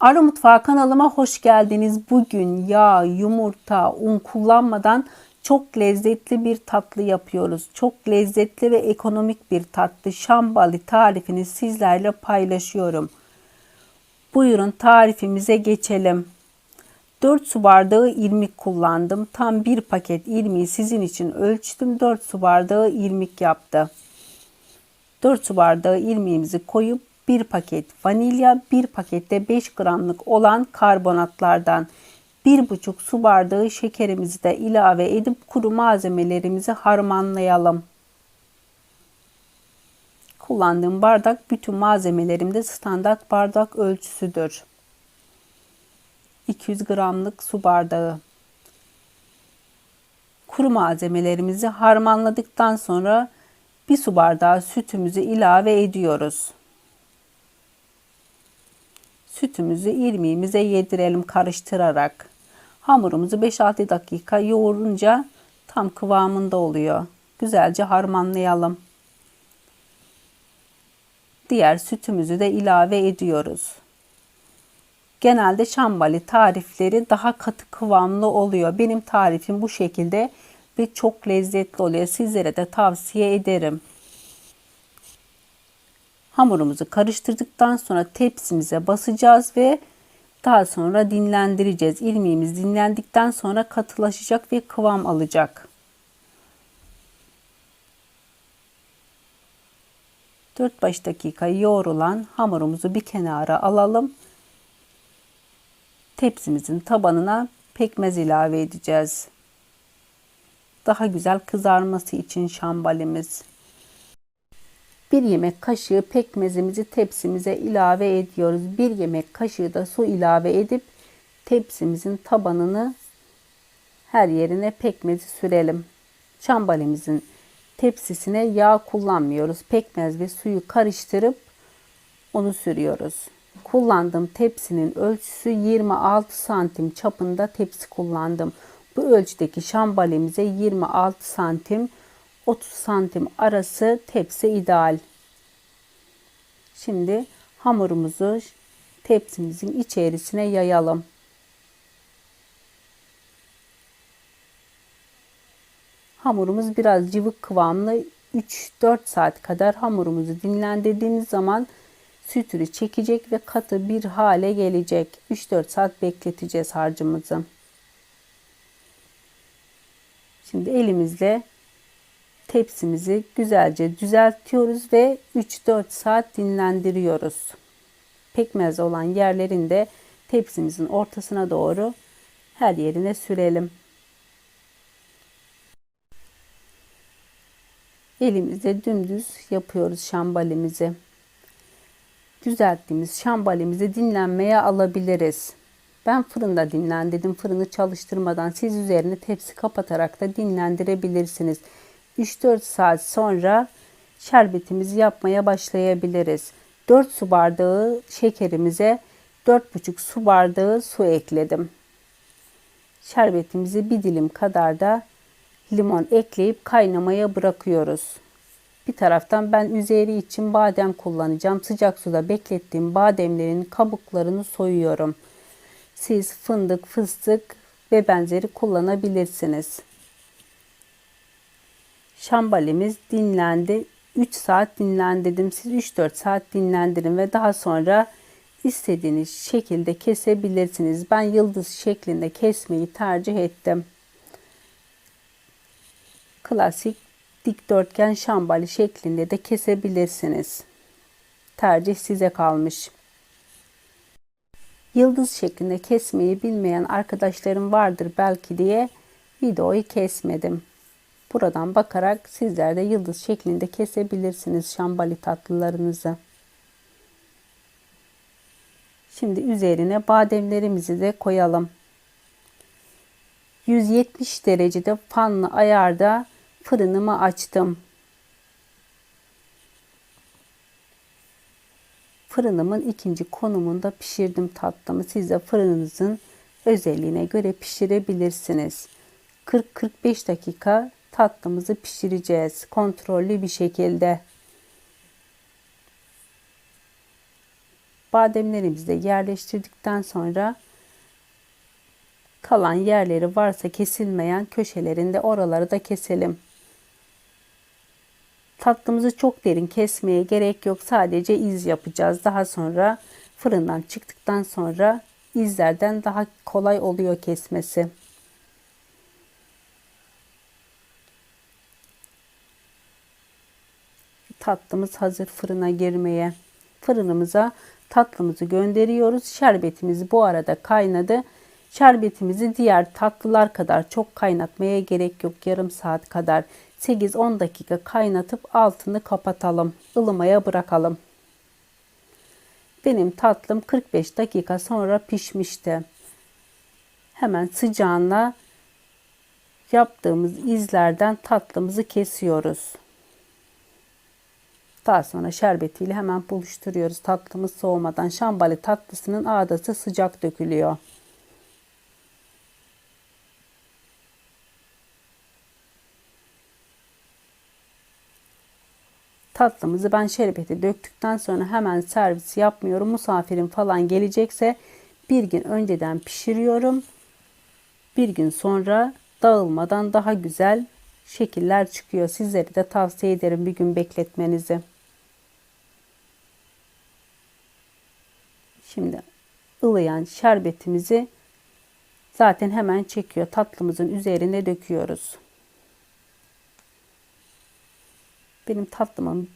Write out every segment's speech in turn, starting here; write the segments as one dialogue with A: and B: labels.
A: Arı Mutfağı kanalıma hoş geldiniz. Bugün yağ, yumurta, un kullanmadan çok lezzetli bir tatlı yapıyoruz. Çok lezzetli ve ekonomik bir tatlı şambali tarifini sizlerle paylaşıyorum. Buyurun tarifimize geçelim. 4 su bardağı irmik kullandım. Tam bir paket irmiği sizin için ölçtüm. 4 su bardağı irmik yaptı. 4 su bardağı irmiğimizi koyup 1 paket vanilya, 1 pakette 5 gramlık olan karbonatlardan 1,5 su bardağı şekerimizi de ilave edip kuru malzemelerimizi harmanlayalım. Kullandığım bardak bütün malzemelerimde standart bardak ölçüsüdür. 200 gramlık su bardağı. Kuru malzemelerimizi harmanladıktan sonra bir su bardağı sütümüzü ilave ediyoruz. Sütümüzü irmiğimize yedirelim karıştırarak. Hamurumuzu 5-6 dakika yoğurunca tam kıvamında oluyor. Güzelce harmanlayalım. Diğer sütümüzü de ilave ediyoruz. Genelde şambali tarifleri daha katı kıvamlı oluyor. Benim tarifim bu şekilde ve çok lezzetli oluyor. Sizlere de tavsiye ederim. Hamurumuzu karıştırdıktan sonra tepsimize basacağız ve daha sonra dinlendireceğiz. İrmiğimiz dinlendikten sonra katılaşacak ve kıvam alacak. 4-5 dakika yoğrulan hamurumuzu bir kenara alalım. Tepsimizin tabanına pekmez ilave edeceğiz. Daha güzel kızarması için şambalimiz. Bir yemek kaşığı pekmezimizi tepsimize ilave ediyoruz. Bir yemek kaşığı da su ilave edip tepsimizin tabanını her yerine pekmezi sürelim. Şambalimizin tepsisine yağ kullanmıyoruz. Pekmez ve suyu karıştırıp onu sürüyoruz. Kullandığım tepsinin ölçüsü 26 santim çapında tepsi kullandım. Bu ölçüdeki şambalimize 26 santim 30 santim arası tepsi ideal. Şimdi hamurumuzu tepsimizin içerisine yayalım. Hamurumuz biraz cıvık kıvamlı 3-4 saat kadar hamurumuzu dinlendirdiğimiz zaman sütürü çekecek ve katı bir hale gelecek. 3-4 saat bekleteceğiz harcımızı. Şimdi elimizle tepsimizi güzelce düzeltiyoruz ve 3-4 saat dinlendiriyoruz. Pekmez olan yerlerinde tepsimizin ortasına doğru her yerine sürelim. Elimizde dümdüz yapıyoruz şambalimizi. Düzelttiğimiz şambalimizi dinlenmeye alabiliriz. Ben fırında dinlendirdim. Fırını çalıştırmadan siz üzerine tepsi kapatarak da dinlendirebilirsiniz. 3-4 saat sonra şerbetimizi yapmaya başlayabiliriz. 4 su bardağı şekerimize 4,5 su bardağı su ekledim. Şerbetimizi bir dilim kadar da limon ekleyip kaynamaya bırakıyoruz. Bir taraftan ben üzeri için badem kullanacağım. Sıcak suda beklettiğim bademlerin kabuklarını soyuyorum. Siz fındık, fıstık ve benzeri kullanabilirsiniz. Şambalimiz dinlendi. 3 saat dinlendirdim. Siz 3-4 saat dinlendirin ve daha sonra istediğiniz şekilde kesebilirsiniz. Ben yıldız şeklinde kesmeyi tercih ettim. Klasik dikdörtgen şambali şeklinde de kesebilirsiniz. Tercih size kalmış. Yıldız şeklinde kesmeyi bilmeyen arkadaşlarım vardır belki diye videoyu kesmedim. Buradan bakarak sizler de yıldız şeklinde kesebilirsiniz şambali tatlılarınızı. Şimdi üzerine bademlerimizi de koyalım. 170 derecede fanlı ayarda fırınımı açtım. Fırınımın ikinci konumunda pişirdim tatlımı. Siz de fırınınızın özelliğine göre pişirebilirsiniz. 40-45 dakika tatlımızı pişireceğiz. Kontrollü bir şekilde. Bademlerimizi de yerleştirdikten sonra kalan yerleri varsa kesilmeyen köşelerinde oraları da keselim. Tatlımızı çok derin kesmeye gerek yok. Sadece iz yapacağız. Daha sonra fırından çıktıktan sonra izlerden daha kolay oluyor kesmesi. Tatlımız hazır fırına girmeye. Fırınımıza tatlımızı gönderiyoruz. Şerbetimiz bu arada kaynadı. Şerbetimizi diğer tatlılar kadar çok kaynatmaya gerek yok. Yarım saat kadar 8-10 dakika kaynatıp altını kapatalım. ılımaya bırakalım. Benim tatlım 45 dakika sonra pişmişti. Hemen sıcağına yaptığımız izlerden tatlımızı kesiyoruz. Daha sonra şerbetiyle hemen buluşturuyoruz. Tatlımız soğumadan şambali tatlısının ağdası sıcak dökülüyor. Tatlımızı ben şerbeti döktükten sonra hemen servis yapmıyorum. Misafirim falan gelecekse bir gün önceden pişiriyorum. Bir gün sonra dağılmadan daha güzel şekiller çıkıyor. Sizlere de tavsiye ederim bir gün bekletmenizi. Şimdi ılıyan şerbetimizi zaten hemen çekiyor. Tatlımızın üzerine döküyoruz. Benim tatlımın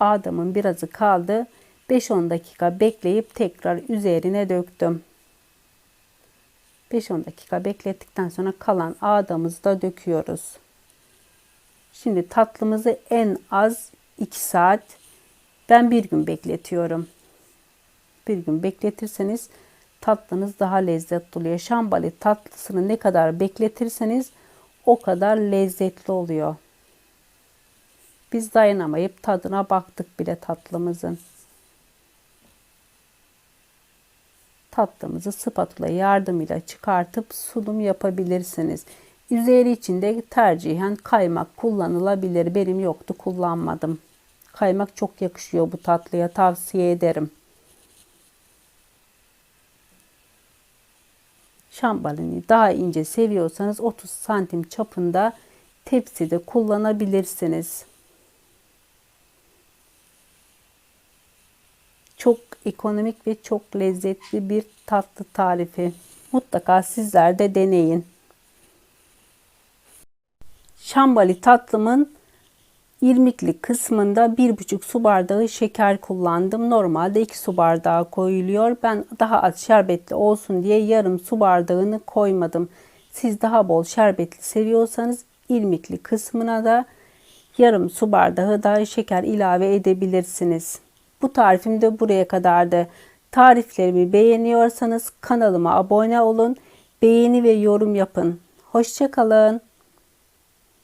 A: adamın birazı kaldı. 5-10 dakika bekleyip tekrar üzerine döktüm. 5-10 dakika beklettikten sonra kalan adamızı da döküyoruz. Şimdi tatlımızı en az 2 saat ben bir gün bekletiyorum. Bir gün bekletirseniz tatlınız daha lezzetli oluyor. Şambali tatlısını ne kadar bekletirseniz o kadar lezzetli oluyor. Biz dayanamayıp tadına baktık bile tatlımızın. Tatlımızı spatula yardımıyla çıkartıp sunum yapabilirsiniz. Üzeri içinde tercihen kaymak kullanılabilir. Benim yoktu kullanmadım. Kaymak çok yakışıyor bu tatlıya tavsiye ederim. Şambalini daha ince seviyorsanız 30 santim çapında tepside kullanabilirsiniz. Çok ekonomik ve çok lezzetli bir tatlı tarifi. Mutlaka sizler de deneyin. Şambali tatlımın irmikli kısmında 1,5 su bardağı şeker kullandım. Normalde 2 su bardağı koyuluyor. Ben daha az şerbetli olsun diye yarım su bardağını koymadım. Siz daha bol şerbetli seviyorsanız irmikli kısmına da yarım su bardağı daha şeker ilave edebilirsiniz. Bu tarifim de buraya kadardı. Tariflerimi beğeniyorsanız kanalıma abone olun, beğeni ve yorum yapın. Hoşçakalın.